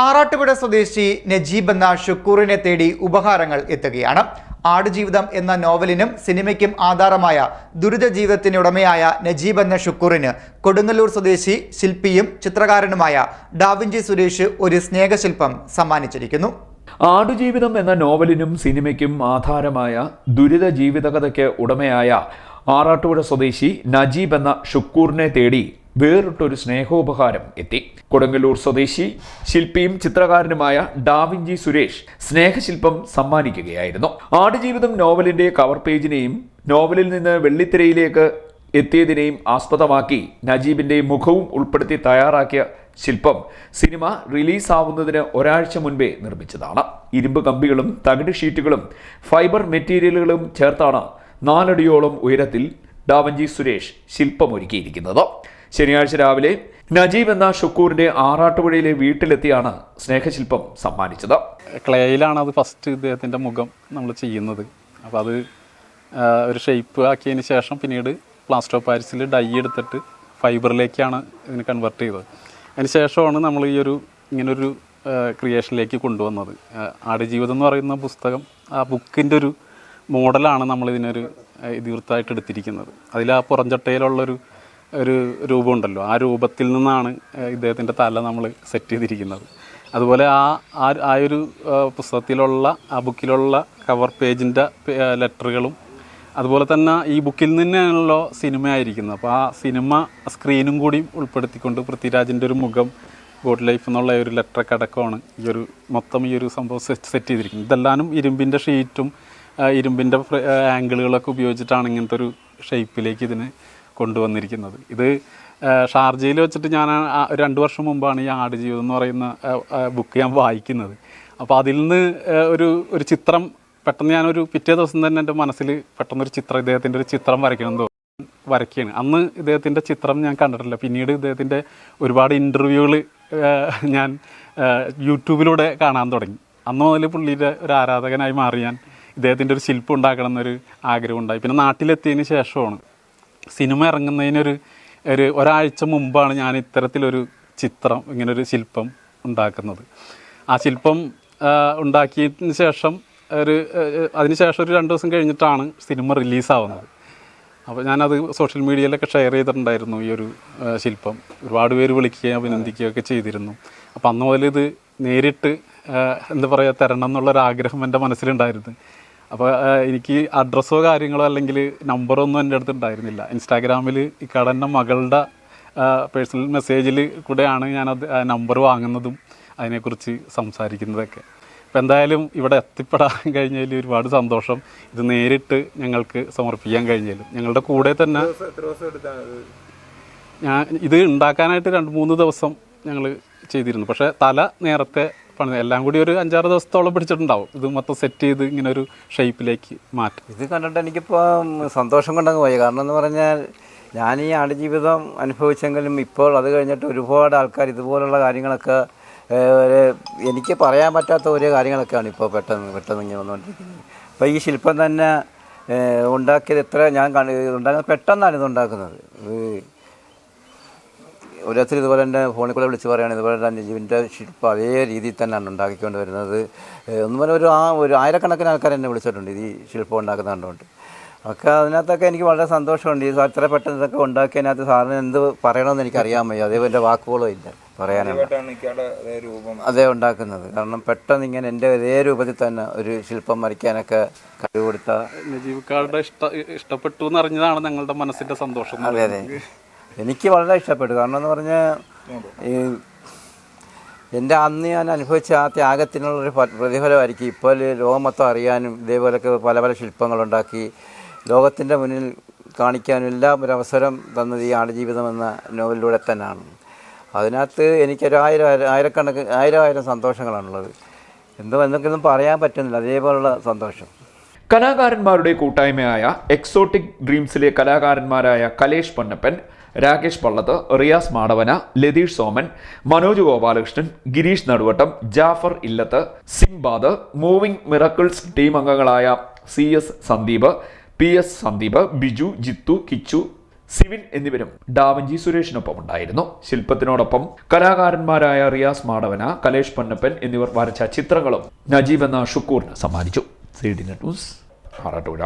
ആറാട്ടുപുഴ സ്വദേശി നജീബ് എന്ന ഷുക്കൂറിനെ തേടി ഉപഹാരങ്ങൾ എത്തുകയാണ്. ആടുജീവിതം എന്ന നോവലിനും സിനിമയ്ക്കും ആധാരമായ ദുരിത ജീവിതത്തിനുടമയായ നജീബ് എന്ന ഷുക്കൂറിന് കൊടുങ്ങല്ലൂർ സ്വദേശി ശില്പിയും ചിത്രകാരനുമായ ഡാവിഞ്ചി സുരേഷ് ഒരു സ്നേഹശില്പം സമ്മാനിച്ചിരിക്കുന്നു. ആടുജീവിതം എന്ന നോവലിനും സിനിമയ്ക്കും ആധാരമായ ദുരിത ജീവിതകഥയ്ക്ക് ഉടമയായ ആറാട്ടുപുഴ സ്വദേശി നജീബ് എന്ന ഷുക്കൂറിനെ തേടി വേറിട്ടൊരു സ്നേഹോപഹാരം എത്തി. കൊടുങ്ങല്ലൂർ സ്വദേശി ശില്പിയും ചിത്രകാരനുമായ ഡാവിഞ്ചി സുരേഷ് സ്നേഹശില്പം സമ്മാനിക്കുകയായിരുന്നു. ആടുജീവിതം നോവലിന്റെ കവർ പേജിനെയും നോവലിൽ നിന്ന് വെള്ളിത്തിരയിലേക്ക് എത്തിയതിനെയും ആസ്പദമാക്കി നജീബിന്റെ മുഖവും ഉൾപ്പെടുത്തി തയ്യാറാക്കിയ ശില്പം സിനിമ റിലീസാവുന്നതിന് ഒരാഴ്ച മുൻപേ നിർമ്മിച്ചതാണ്. ഇരുമ്പ് കമ്പികളും തകിട് ഷീറ്റുകളും ഫൈബർ മെറ്റീരിയലുകളും ചേർത്താണ് നാലടിയോളം ഉയരത്തിൽ ഡാവഞ്ചി സുരേഷ് ശില്പമൊരുക്കിയിരിക്കുന്നത്. ശനിയാഴ്ച രാവിലെ നജീബ് എന്ന ഷുക്കൂറിന്റെ ആറാട്ടുപുഴയിലെ വീട്ടിലെത്തിയാണ് സ്നേഹശില്പം സമ്മാനിച്ചത്. ക്ലേയിലാണ് അത് ഫസ്റ്റ് ഇദ്ദേഹത്തിന്റെ മുഖം നമ്മൾ ചെയ്യുന്നത്. അപ്പോൾ അത് ഒരു ഷേപ്പ് ആക്കിയതിന് ശേഷം പിന്നീട് പ്ലാസ്റ്റർ പാരിസിൽ ഡൈ എടുത്തിട്ട് ഫൈബറിലേക്കാണ് ഇതിന് കൺവെർട്ട് ചെയ്തത്. അതിന് ശേഷമാണ് നമ്മൾ ഈ ഒരു ഇങ്ങനൊരു ക്രിയേഷനിലേക്ക് കൊണ്ടുവന്നത്. ആടുജീവിതം എന്ന് പറയുന്ന പുസ്തകം ആ ബുക്കിന്റെ ഒരു മോഡലാണ് നമ്മൾ ഇതിനൊരു ഇതിവൃത്തായിട്ട് എടുത്തിരിക്കുന്നത്. അതിൽ ആ പുറംചട്ടയിലുള്ളൊരു ഒരു രൂപമുണ്ടല്ലോ. ആ രൂപത്തിൽ നിന്നാണ് ഇദ്ദേഹത്തിന്റെ തല നമ്മൾ സെറ്റ് ചെയ്തിരിക്കുന്നത്. അതുപോലെ ആ ആ ആ ഒരു പുസ്തകത്തിലുള്ള ആ ബുക്കിലുള്ള കവർ പേജിന്റെ ലെറ്ററുകളും അതുപോലെ തന്നെ ഈ ബുക്കിൽ നിന്നാണല്ലോ സിനിമ ആയിരിക്കുന്നത് അപ്പോൾ ആ സിനിമ സ്ക്രീനും കൂടി ഉൾപ്പെടുത്തിക്കൊണ്ട് പൃഥ്വിരാജിന്റെ ഒരു മുഖം ഗോഡ് ലൈഫ് എന്നുള്ള ഒരു ലെറ്റർ കടക്കമാണ് ഈ ഒരു മൊത്തം ഈ ഒരു സംഭവം സെറ്റ് സെറ്റ് ചെയ്തിരിക്കുന്നത്. ഇതെല്ലാനും ഇരുമ്പിന്റെ ഷീറ്റും ഇരുമ്പിന്റെ ആംഗിളുകളൊക്കെ ഉപയോഗിച്ചിട്ടാണ് ഇങ്ങനത്തെ ഒരു ഷേപ്പിലേക്ക് ഇതിന് കൊണ്ടുവന്നിരിക്കുന്നത്. ഇത് ഷാർജയിൽ വെച്ചിട്ട് ഞാൻ രണ്ട് വർഷം മുമ്പാണ് ഈ ആട് ജീവിതം എന്ന് പറയുന്ന ബുക്ക് ഞാൻ വായിക്കുന്നത്. അപ്പോൾ അതിൽ നിന്ന് ഒരു ഒരു ചിത്രം പെട്ടെന്ന് ഞാനൊരു പിറ്റേ ദിവസം തന്നെ എന്റെ മനസ്സിൽ പെട്ടെന്നൊരു ചിത്രം ഇദ്ദേഹത്തിന്റെ ഒരു ചിത്രം വരയ്ക്കണം വരയ്ക്കുകയാണ്. അന്ന് ഇദ്ദേഹത്തിന്റെ ചിത്രം ഞാൻ കണ്ടിട്ടില്ല. പിന്നീട് ഇദ്ദേഹത്തിന്റെ ഒരുപാട് ഇന്റർവ്യൂകൾ ഞാൻ യൂട്യൂബിലൂടെ കാണാൻ തുടങ്ങി. അന്ന് മുതൽ പുള്ളിയുടെ ഒരു ആരാധകനായി മാറി ഞാൻ ഇദ്ദേഹത്തിന്റെ ഒരു ശില്പം ഉണ്ടാക്കണം എന്നൊരു ആഗ്രഹം ഉണ്ടായി. പിന്നെ നാട്ടിലെത്തിയതിന് ശേഷമാണ് സിനിമ ഇറങ്ങുന്നതിനൊരു ഒരു ഒരാഴ്ച മുമ്പാണ് ഞാൻ ഇത്തരത്തിലൊരു ചിത്രം ഇങ്ങനൊരു ശില്പം ഉണ്ടാക്കുന്നത്. ആ ശില്പം ഉണ്ടാക്കിയതിന് ശേഷം ഒരു അതിനുശേഷം ശേഷം ഒരു രണ്ട് ദിവസം കഴിഞ്ഞിട്ടാണ് സിനിമ റിലീസാവുന്നത്. അപ്പോൾ ഞാനത് സോഷ്യൽ മീഡിയയിലൊക്കെ ഷെയർ ചെയ്തിട്ടുണ്ടായിരുന്നു ഈ ഒരു ശില്പം. ഒരുപാട് പേര് വിളിക്കുകയും അഭിനന്ദിക്കുകയൊക്കെ ചെയ്തിരുന്നു. അപ്പോൾ അന്ന് മുതൽ ഇത് നേരിട്ട് എന്താ പറയുക തരണം എന്നുള്ളൊരാഗ്രഹം എന്റെ മനസ്സിലുണ്ടായിരുന്നു. അപ്പോൾ എനിക്ക് അഡ്രസ്സോ കാര്യങ്ങളോ അല്ലെങ്കിൽ നമ്പറോ ഒന്നും എന്റെ അടുത്ത് ഉണ്ടായിരുന്നില്ല. ഇൻസ്റ്റാഗ്രാമിൽ ഈ കടന്റെ മകളുടെ പേഴ്സണൽ മെസ്സേജിൽ കൂടെയാണ് ഞാനത് നമ്പർ വാങ്ങുന്നതും അതിനെക്കുറിച്ച് സംസാരിക്കുന്നതൊക്കെ. അപ്പോൾ എന്തായാലും ഇവിടെ എത്തിപ്പെടാൻ കഴിഞ്ഞതിൽ ഒരുപാട് സന്തോഷം. ഇത് നേരിട്ട് ഞങ്ങൾക്ക് സമർപ്പിക്കാൻ കഴിഞ്ഞാലും ഞങ്ങളുടെ കൂടെ തന്നെ ഞാൻ ഇത് ഉണ്ടാക്കാനായിട്ട് രണ്ട് മൂന്ന് ദിവസം ഞങ്ങൾ ചെയ്തിരുന്നു. പക്ഷേ തല നേരത്തെ പണി എല്ലാം കൂടി ഒരു അഞ്ചാറ് ദിവസത്തോളം പിടിച്ചിട്ടുണ്ടാവും. ഇത് മൊത്തം സെറ്റ് ചെയ്ത് ഇങ്ങനെ ഒരു ഷേപ്പിലേക്ക് മാറ്റും. ഇത് കണ്ടിട്ട് എനിക്കിപ്പോൾ സന്തോഷം കൊണ്ടങ്ങ് പോയി. കാരണം എന്ന് പറഞ്ഞാൽ ഞാൻ ഈ ആടുജീവിതം അനുഭവിച്ചെങ്കിലും ഇപ്പോൾ അത് കഴിഞ്ഞിട്ട് ഒരുപാട് ആൾക്കാർ ഇതുപോലുള്ള കാര്യങ്ങളൊക്കെ ഒരു എനിക്ക് പറയാൻ പറ്റാത്ത ഓരോ കാര്യങ്ങളൊക്കെയാണ് ഇപ്പോൾ പെട്ടെന്ന് പെട്ടെന്ന് ഇങ്ങനെ വന്നുകൊണ്ടിരിക്കുന്നത്. അപ്പോൾ ഈ ശില്പം തന്നെ ഉണ്ടാക്കിയത് എത്ര ഞാൻ ഉണ്ടാക്കുന്നത് പെട്ടെന്നാണ് ഇത് ഉണ്ടാക്കുന്നത്. ഓരോരുത്തർ ഇതുപോലെ തന്നെ ഫോണിൽ കൂടെ വിളിച്ച് പറയുകയാണ് ഇതുപോലെ തന്നെ ജീവന്റെ ശില്പം അതേ രീതിയിൽ തന്നെയാണ് ഉണ്ടാക്കിക്കൊണ്ട് വരുന്നത്. ഒന്നും പറഞ്ഞാൽ ഒരു ആ ഒരു ആയിരക്കണക്കിന് ആൾക്കാർ എന്നെ വിളിച്ചിട്ടുണ്ട് ഈ ശില്പം ഉണ്ടാക്കുന്ന കണ്ടുകൊണ്ട് ഒക്കെ അതിനകത്തൊക്കെ എനിക്ക് വളരെ സന്തോഷമുണ്ട്. ഈ ഇത്ര പെട്ടെന്ന് ഇതൊക്കെ ഉണ്ടാക്കിയതിനകത്ത് സാറിന് എന്ത് പറയണമെന്ന് എനിക്ക് അറിയാൻ വയ്യ. അതേപോലെ വാക്കുകളോ ഇല്ല പറയാനാണ് അതേ ഉണ്ടാക്കുന്നത്. കാരണം പെട്ടെന്ന് ഇങ്ങനെ എന്റെ ഇതേ രൂപത്തിൽ തന്നെ ഒരു ശില്പം വരയ്ക്കാനൊക്കെ കഴിവ് കൊടുത്ത കാർഡ് ഇഷ്ടപ്പെട്ടു എന്ന് അറിഞ്ഞതാണ് ഞങ്ങളുടെ മനസ്സിന്റെ സന്തോഷം. അതെ അതെ. എനിക്ക് വളരെ ഇഷ്ടപ്പെട്ടു. കാരണം എന്ന് പറഞ്ഞാൽ ഈ എന്റെ അന്ന് ഞാൻ അനുഭവിച്ച ആ ത്യാഗത്തിനുള്ളൊരു പ്രതിഫലമായിരിക്കും. ഇപ്പോൾ ലോകം മൊത്തം അറിയാനും ഇതേപോലൊക്കെ പല പല ശില്പങ്ങളുണ്ടാക്കി ലോകത്തിന്റെ മുന്നിൽ കാണിക്കാനും എല്ലാം ഒരു അവസരം തന്നത് ഈ ആടുജീവിതം എന്ന നോവലിലൂടെ തന്നെയാണ് അതിനകത്ത് എനിക്കൊരു ആയിരം ആയിരം- ആയിരക്കണക്കിന് ആയിരം ആയിരം സന്തോഷങ്ങളാണുള്ളത്. എന്തോ എന്തൊക്കെയൊന്നും പറയാൻ പറ്റുന്നില്ല. അതേപോലുള്ള സന്തോഷം. കലാകാരന്മാരുടെ കൂട്ടായ്മയായ എക്സോട്ടിക് ഡ്രീംസിലെ കലാകാരന്മാരായ Kalesh Ponnappan Rakesh Pallath Riyas Madavana Latheesh Soman Manoj Gopalakrishnan Girish Naduvattam Jafar Illath Sinbad moving miracles team അംഗങ്ങളായ C S Sandeep P S Sandeep Biju Jithu Kichu Sivin എന്നിവരും ഡാവഞ്ചി സുരേഷിനൊപ്പം ഉണ്ടായിരുന്നു. ശില്പത്തിനോടൊപ്പം കലാകാരന്മാരായ റിയാസ് മാടവന കലേഷ് പൊന്നപ്പൻ എന്നിവർ വരച്ച ചിത്രങ്ങളും നജീബ് എന്ന ഷുക്കൂറിന് സമ്മാനിച്ചു. C D news Arattupuzha